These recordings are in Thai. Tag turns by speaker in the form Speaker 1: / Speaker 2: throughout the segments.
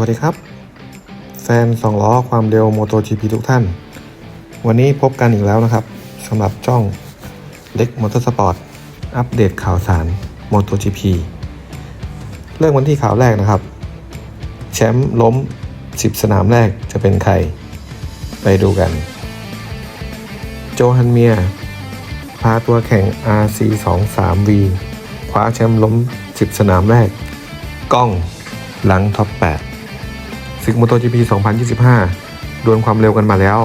Speaker 1: วัสดีครับ แฟนสองล้อความเร็ว MotoGP ทุกท่าน วันนี้พบกันอีกแล้วนะครับสำหรับช่องเล็กมอเตอร์สปอร์ตอัปเดตข่าวสาร MotoGP เริ่มวันที่ข่าวแรกนะครับ แชมป์ล้ม 10 สนามแรกจะเป็นใคร ไปดูกัน โจฮันเมีย พาตัวแข่ง RC23V คว้าแชมป์ล้ม 10 สนามแรก กล้องหลังท็อป 8 ศึกมอเตอร์จีพี2025 ดวลความเร็วกันมาแล้ว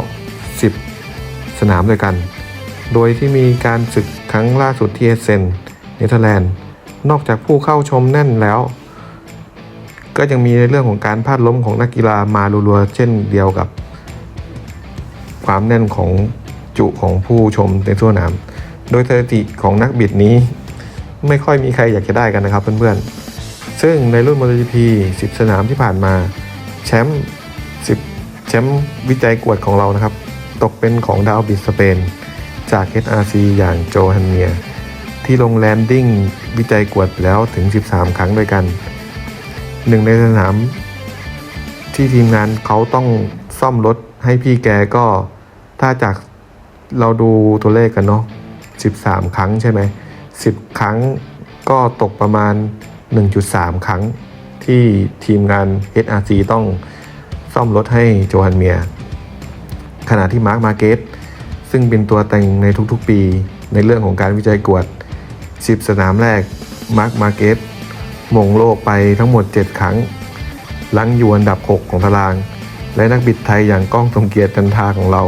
Speaker 1: 10 สนามด้วยกัน โดยที่มีการศึกครั้งล่าสุดที่เอเซนเนเธอร์แลนด์ นอกจากผู้เข้าชมแน่นแล้ว ก็ยังมีในเรื่องของการพลาดล้มของนักกีฬามารัวๆเช่นเดียวกับ ความแน่นของจุของผู้ชมในทั่วสนาม โดยสถิติของนักบิดนี้ ไม่ค่อยมีใครอยากจะได้กันนะครับเพื่อนๆ ซึ่งในรุ่น MotoGP 10 สนามที่ผ่านมา แชมป์10แชมป์วิจัยกวดของเรานะครับ ตกเป็นของดาวบิสเปน จาก HRC อย่างโจฮันเมีย ที่ลงแลนดิ้งวิจัยกวดแล้วถึง 13 ครั้งด้วยกัน หนึ่งในสนามที่ทีมงานเขาต้องซ่อมรถให้พี่แกก็ถ้าจากเราดูตัวเลขกันเนาะ13 ครั้งใช่ไหม10 ครั้งก็ตกประมาณ 1.3 ครั้ง ที่ทีมงาน HRC ต้องซ่อมรถให้โจฮันเมีย ขณะที่มาร์คมาเกตซึ่งเป็นตัวแต่งในทุกๆปีในเรื่องของการวิจัยกวด 10 สนามแรกมาร์คมาเกตมงโลกไปทั้งหมด 7 ครั้ง ลังอยู่อันดับ 6 ของตาราง และนักบิดไทยอย่างก้องสมเกียรติจันทาของเรา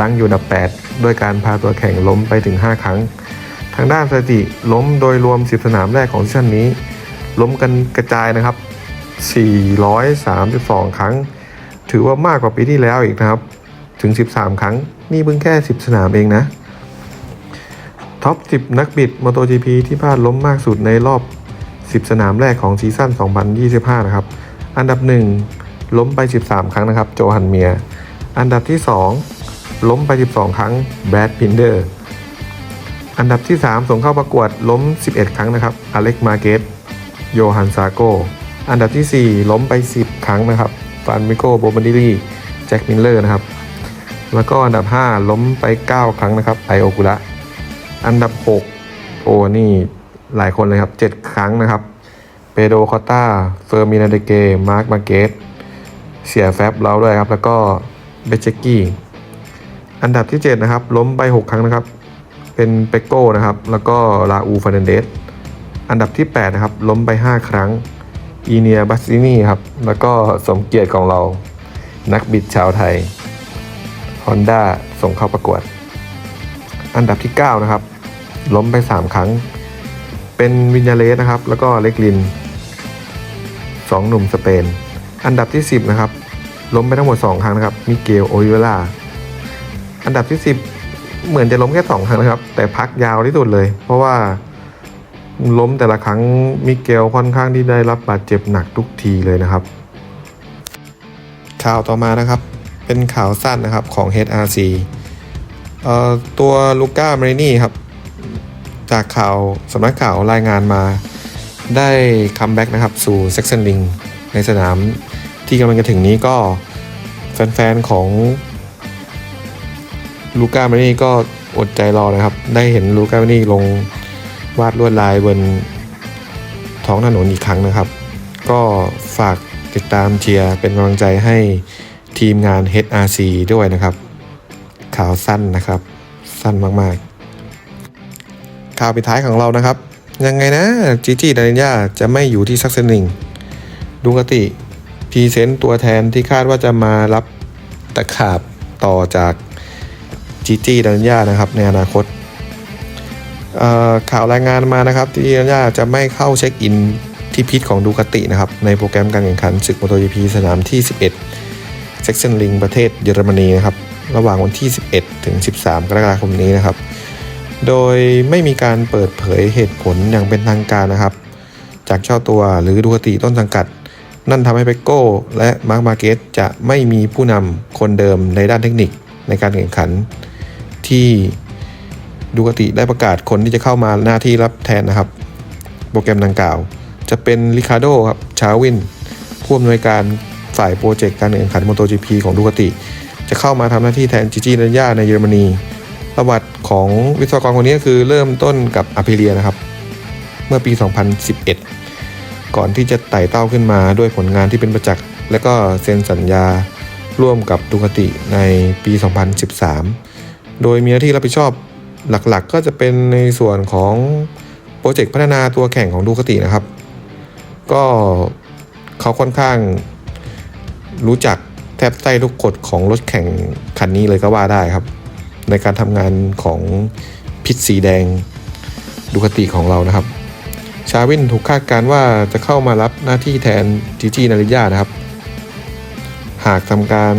Speaker 1: ลังอยู่อันดับ 8 ด้วยการพาตัวแข่งล้มไปถึง 5 ครั้ง ทางด้านสถิติล้มโดยรวม 10 สนามแรกของซีซั่นนี้ ล้มกันกระจายนะครับ 432 ครั้ง ถือว่ามากกว่าปีที่แล้วอีกนะครับ ถึง 13 ครั้ง นี่เพิ่งแค่ 10 สนามเองนะ ท็อป 10 นักบิด MotoGP ที่พลาดล้มมากสุดในรอบ 10 สนามแรกของซีซั่น 2025 นะครับ อันดับ 1 ล้มไป 13 ครั้งนะครับ โจฮันเมีย อันดับที่ 2 ล้มไป 12 ครั้ง แบรดพินเดอร์ อันดับที่ 3 ส่งเข้าประกวดล้ม 11 ครั้งนะครับ อเล็ก มาเกต โยฮันซาโก อันดับที่ 4 ล้มไป 10 ครั้งนะครับฟานมิโกโบบันดิลีแจ็คมิลเลอร์นะครับ แล้วก็อันดับ 5 ล้มไป 9 ครั้งนะครับไอโอกุระ อันดับ 6 โอ้นี่หลายคนเลยครับ 7 ครั้งนะครับ เปโดคอตตาเฟอร์มินาเดเก มาร์คมาเกต เสียแฟบเราด้วยครับ แล้วก็เบเจกี้ อันดับที่ 7 นะครับ ล้มไป 6 ครั้งนะครับ เป็นเปโก้นะครับ แล้วก็ลาอูฟานเดส อันดับที่ 8 นะครับ ล้มไป 5 ครั้ง อีเนียบัสซินีครับ แล้วก็สมเกียรติของเรา นักบิดชาวไทย Honda ส่งเข้าประกวด อันดับที่ 9 นะครับ ล้มไป 3 ครั้ง เป็นวินยาเลสนะครับ แล้วก็เล็กลิน 2 หนุ่มสเปน อันดับที่ 10 นะครับ ล้มไปทั้งหมด 2 ครั้งนะครับ มิเกล โอลิเวล่า อันดับที่ 10 เหมือนจะล้มแค่ 2 ครั้งนะครับ แต่พักยาวที่สุดเลย เพราะว่า ล้มแต่ละครั้งมิเกลค่อนข้างที่ได้รับบาดเจ็บหนักทุกทีเลยนะครับ ข่าวต่อมานะครับ เป็นข่าวสั้นนะครับของ HRC เอ่อตัวลูก้ามารินี่ครับจากข่าวสำนักข่าวรายงานมา ได้คัมแบ็กนะครับสู่เซ็กซันลิงในสนามที่กำลังจะถึงนี้ก็แฟนๆของลูก้ามารินี่ก็อดใจรอนะครับ ได้เห็นลูก้ามารินี่ลง วาดลวดลายบนท้องถนนอีกครั้งนะครับ ก็ฝากติดตามเชียร์เป็นกำลังใจให้ทีมงาน HRC ด้วยนะครับข่าวสั้นนะครับ สั้นมากๆ ข่าวปิดท้ายของเรานะครับ ยังไงนะจีจี้ดานิยาจะไม่อยู่ที่ซักเซนิงดูกติพรีเซนต์ตัวแทนที่คาดว่าจะมารับตะขาบต่อจากจีจี้ดานิยานะครับ ในอนาคต ข่าวรายงานมานะครับที่ดานิยาจะไม่เข้าเช็คอินที่พิษของดูกตินะครับ ในโปรแกรมการแข่งขันศึกมอเตอร์จีพีสนามที่ 11เซ็กซันลิงประเทศเยอรมนีนะครับ ระหว่างวันที่ 11 ถึง 13 กรกฎาคมนี้นะครับ โดยไม่มีการเปิดเผยเหตุผลอย่างเป็นทางการนะครับ จากเจ้าตัวหรือดูคติต้นสังกัด นั่นทำให้เปโก้และมาร์คมาเกตจะไม่มีผู้นำคนเดิมในด้านเทคนิคในการแข่งขันที่ ดูคติได้ประกาศคนที่จะเข้ามาหน้าที่รับแทนนะครับ โปรแกรมดังกล่าว จะเป็นริคาร์โดครับชาวินผู้อำนวยการฝ่ายโปรเจกต์การแข่งขัน MotoGP ของดูคติ จะเข้ามาทำหน้าที่แทนจิจินันยาในเยอรมนีประวัติของวิศวกรคนนี้ก็คือเริ่มต้นกับอ p ิเลียนะครับ เมื่อปี 2011 ก่อนที่จะไต่เต้าขึ้นมาด้วยผลงานที่เป็นประจักษ์ และก็เซ็นสัญญาร่วมกับดูคติในปี 2013 โดยมีหน้าที่รับผิดชอบ หลักๆก็จะเป็นในส่วนของโปรเจกต์พัฒนาตัวแข่งของดูคตินะครับ ก็เขาค่อนข้างรู้จักแทบใต้ทุกกฎของรถแข่งคันนี้เลยก็ว่าได้ครับ ในการทำงานของพิษสีแดงดูคติของเรานะครับ ชาวินถูกคาดการณ์ว่าจะเข้ามารับหน้าที่แทนจีจีนาริยานะครับ หากทำการ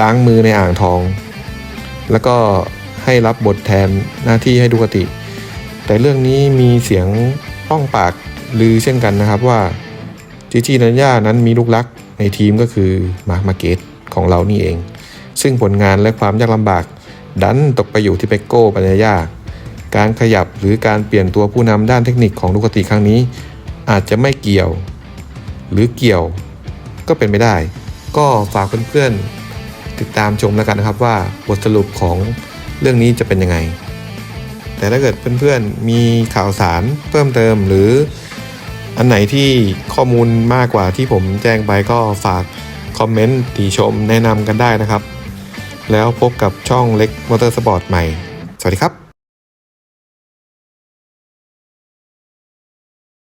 Speaker 1: ล้างมือในอ่างทอง แล้วก็ ให้รับบทแทนหน้าที่ให้ดูคติ แต่เรื่องนี้มีเสียงป้องปากลือเช่นกันนะครับว่าจีจีนันยานั้นมีลูกรักในทีมก็คือมาร์คมาเกตของเรานี่เอง ซึ่งผลงานและความยากลำบากดันตกไปอยู่ที่เปกโก้ปัญญา การขยับหรือการเปลี่ยนตัวผู้นำด้านเทคนิคของดูคติครั้งนี้ อาจจะไม่เกี่ยว หรือเกี่ยวก็เป็นไม่ได้ ก็ฝากเพื่อนๆติดตามชมแล้วกันนะครับว่าบทสรุปของ เรื่องนี้จะเป็นยังไง แต่ถ้าเกิดเพื่อนๆมีข่าวสารเพิ่มเติมหรืออันไหนที่ข้อมูลมากกว่าที่ผมแจ้งไปก็ฝากคอมเมนต์ติชมแนะนำกันได้นะครับ แล้วพบกับช่องเล็กมอเตอร์สปอร์ตใหม่ สวัสดีครับ